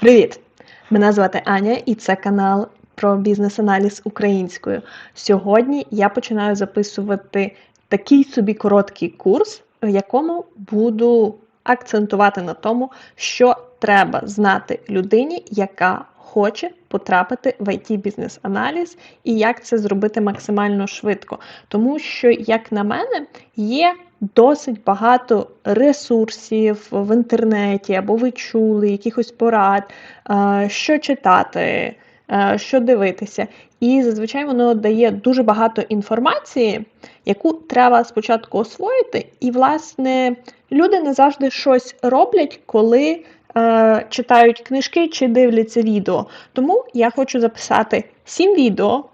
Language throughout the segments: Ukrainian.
Привіт! Мене звати Аня і це канал про бізнес-аналіз українською. Сьогодні я починаю записувати такий собі короткий курс, в якому буду акцентувати на тому, що треба знати людині, яка хоче потрапити в it бізнес-аналіз і як це зробити максимально швидко. Тому що, як на мене, є досить багато ресурсів в інтернеті, або ви чули якихось порад, е, що читати, е, що дивитися. І зазвичай воно дає дуже багато інформації, яку треба спочатку освоїти. І, власне, люди не завжди щось роблять, коли е, читають книжки чи дивляться відео. Тому я хочу записати 7 відео,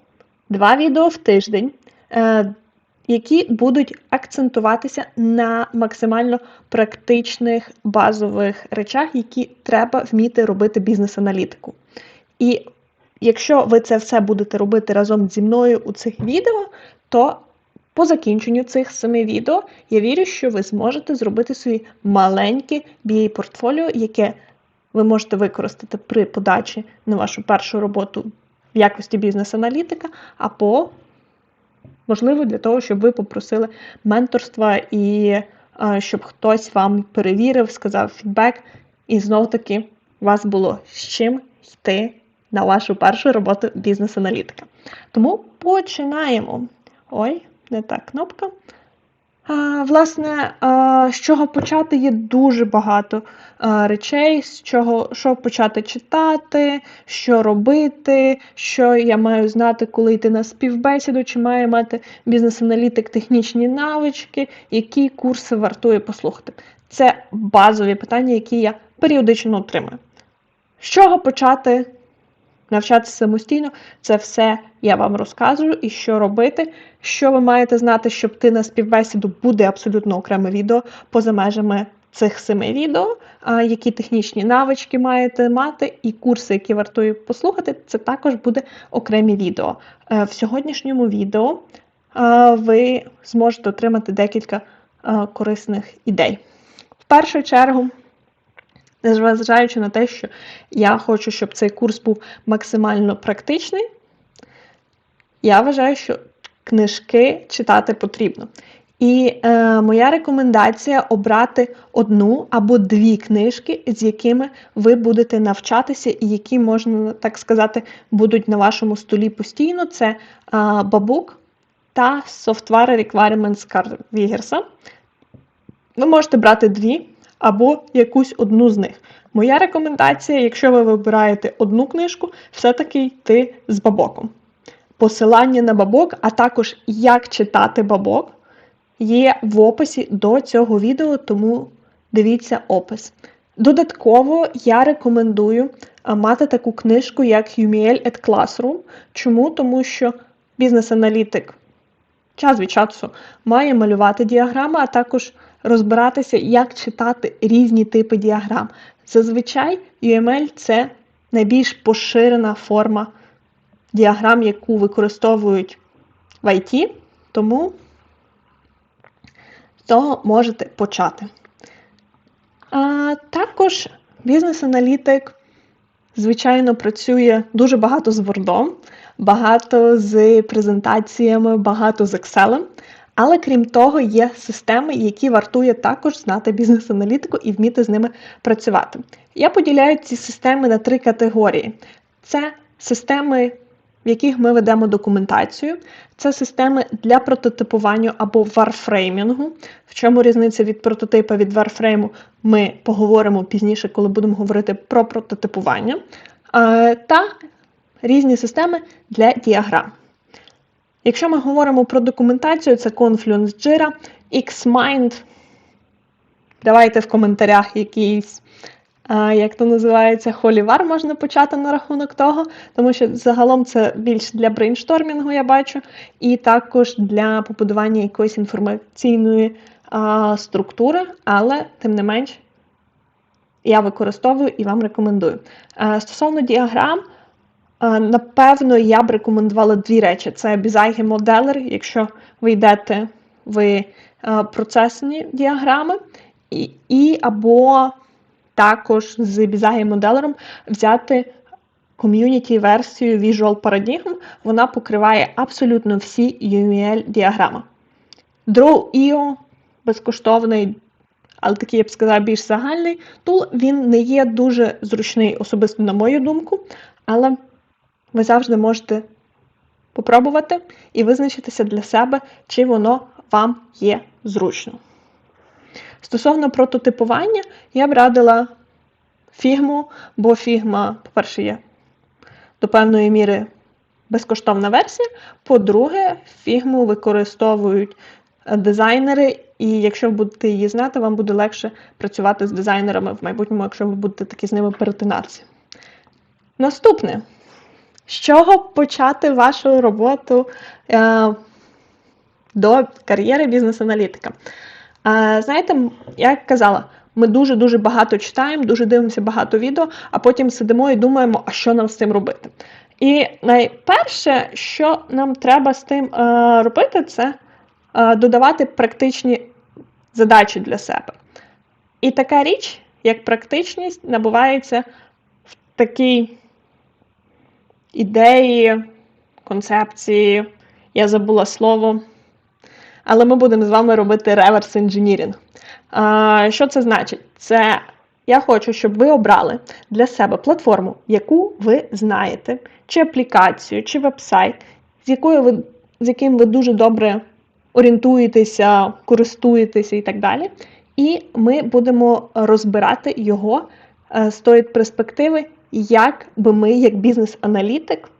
2 відео в тиждень. Які будуть акцентуватися на максимально практичних базових речах, які треба вміти робити бізнес-аналітику. І якщо ви це все будете робити разом зі мною у цих відео, то по закінченню цих семи відео я вірю, що ви зможете зробити собі маленьке BA-портфоліо, яке ви можете використати при подачі на вашу першу роботу в якості бізнес-аналітика, або Можливо, для того, щоб ви попросили менторства і щоб хтось вам перевірив, сказав фідбек, і знов-таки у вас було з чим йти на вашу першу роботу бізнес-аналітика. Тому починаємо. Ой, не та кнопка. Власне, з чого почати є дуже багато речей, з чого що почати читати, що робити, що я маю знати, коли йти на співбесіду, чи має мати бізнес-аналітик технічні навички, які курси вартує послухати. Це базові питання, які я періодично отримую. З чого почати навчатися самостійно, це все я вам розказую і що робити. Що ви маєте знати, щоб ти на співбесіду буде абсолютно окреме відео поза межами цих семи відео, які технічні навички маєте мати, і курси, які вартує послухати, це також буде окремі відео. Е, в сьогоднішньому відео ви зможете отримати декілька корисних ідей. В першу чергу. Незважаючи на те, що я хочу, щоб цей курс був максимально практичний, я вважаю, що книжки читати потрібно. І е, моя рекомендація обрати одну або дві книжки, з якими ви будете навчатися, і які, можна так сказати, будуть на вашому столі постійно. Це е, Бабук та Software Requirements Карл Вігерса. Ви можете брати дві або якусь одну з них. Моя рекомендація, якщо ви вибираєте одну книжку, все-таки йти з бабоком. Посилання на бабок, а також як читати бабок, є в описі до цього відео, тому дивіться опис. Додатково я рекомендую мати таку книжку, як Humiel at Classroom. Чому? Тому що бізнес-аналітик час від часу має малювати діаграми, а також розбиратися, як читати різні типи діаграм. Зазвичай UML це найбільш поширена форма діаграм, яку використовують в IT, тому з того можете почати. А Також бізнес-аналітик, звичайно, працює дуже багато з Word, багато з презентаціями, багато з Excel. Але крім того, є системи, які вартує також знати бізнес-аналітику і вміти з ними працювати. Я поділяю ці системи на три категорії: це системи, в яких ми ведемо документацію, це системи для прототипування або варфреймінгу. В чому різниця від прототипа від варфрейму, ми поговоримо пізніше, коли будемо говорити про прототипування. Та різні системи для діаграм. Якщо ми говоримо про документацію, це Confluence Jira, Xmind. Давайте в коментарях якийсь, як то називається, холівар можна почати на рахунок того, тому що загалом це більш для брейнштормінгу, я бачу, і також для побудування якоїсь інформаційної а, структури, але, тим не менш, я використовую і вам рекомендую. А, стосовно діаграм. Напевно, я б рекомендувала дві речі: це Bizagi моделер, якщо ви йдете в процесні діаграми, і, і або також з Бізагі моделером взяти ком'юніті-версію Visual Paradigm. Вона покриває абсолютно всі UML-діаграми. Draw.io безкоштовний, але такий, я б сказала, більш загальний тул. Він не є дуже зручний, особисто на мою думку, але ви завжди можете попробувати і визначитися для себе, чи воно вам є зручно. Стосовно прототипування, я б радила фігму, бо фігма, по-перше, є до певної міри безкоштовна версія. По-друге, фігму використовують дизайнери, і якщо ви будете її знати, вам буде легше працювати з дизайнерами в майбутньому, якщо ви будете таки з ними перетинатися. Наступне. З чого почати вашу роботу е, до кар'єри бізнес-аналітика? Е, знаєте, як казала, ми дуже-дуже багато читаємо, дуже дивимося багато відео, а потім сидимо і думаємо, а що нам з цим робити. І найперше, що нам треба з тим е, робити, це е, додавати практичні задачі для себе. І така річ, як практичність, набувається в такій ідеї, концепції, я забула слово. Але ми будемо з вами робити реверс інженірінг. Що це значить? Це я хочу, щоб ви обрали для себе платформу, яку ви знаєте, чи аплікацію, чи веб-сайт, з якою ви, з яким ви дуже добре орієнтуєтеся, користуєтеся і так далі. І ми будемо розбирати його е, з тої перспективи, як би ми, як бізнес-аналітик,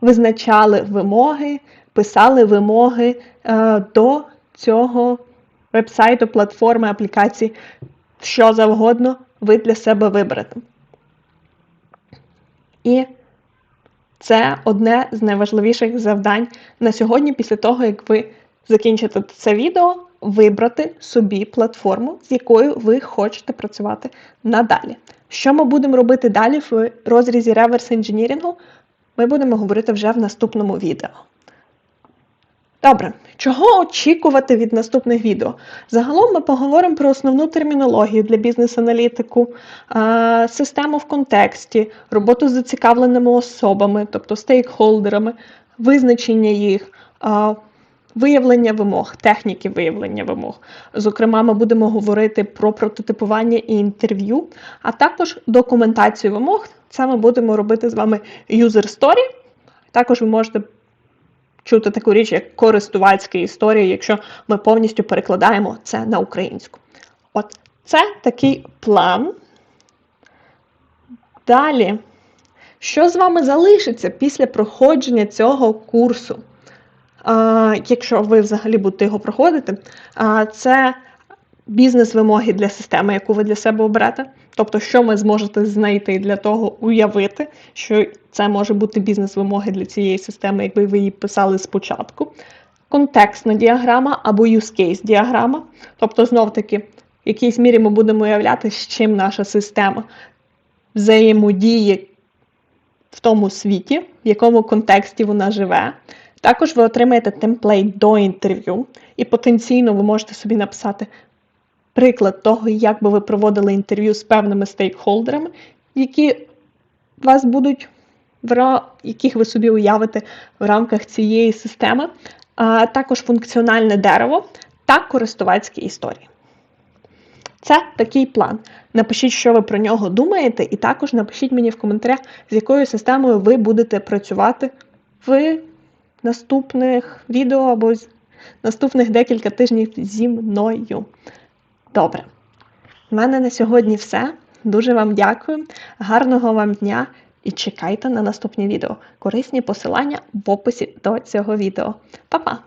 визначали вимоги, писали вимоги е, до цього вебсайту, платформи, аплікації, що завгодно ви для себе виберете. І це одне з найважливіших завдань на сьогодні, після того, як ви закінчите це відео, вибрати собі платформу, з якою ви хочете працювати надалі. Що ми будемо робити далі в розрізі реверс інженірингу, ми будемо говорити вже в наступному відео. Добре, чого очікувати від наступних відео? Загалом ми поговоримо про основну термінологію для бізнес-аналітику, систему в контексті, роботу з зацікавленими особами, тобто стейкхолдерами, визначення їх, виявлення вимог, техніки виявлення вимог. Зокрема, ми будемо говорити про прототипування і інтерв'ю, а також документацію вимог. Це ми будемо робити з вами user story. Також ви можете чути таку річ, як користувацька історія, якщо ми повністю перекладаємо це на українську. От це такий план. Далі, що з вами залишиться після проходження цього курсу? Якщо ви взагалі будете його проходити, це бізнес-вимоги для системи, яку ви для себе оберете. Тобто, що ми зможете знайти для того уявити, що це може бути бізнес-вимоги для цієї системи, якби ви її писали спочатку. Контекстна діаграма або use case діаграма. Тобто, знов-таки, в якійсь мірі ми будемо уявляти, з чим наша система взаємодіє в тому світі, в якому контексті вона живе. Також ви отримаєте темплейт до інтерв'ю, і потенційно ви можете собі написати приклад того, як би ви проводили інтерв'ю з певними стейкхолдерами, які вас будуть яких ви собі уявите в рамках цієї системи, а також функціональне дерево та користувацькі історії. Це такий план. Напишіть, що ви про нього думаєте, і також напишіть мені в коментарях, з якою системою ви будете працювати в наступних відео або наступних декілька тижнів зі мною. Добре. У мене на сьогодні все. Дуже вам дякую. Гарного вам дня і чекайте на наступні відео. Корисні посилання в описі до цього відео. Па-па!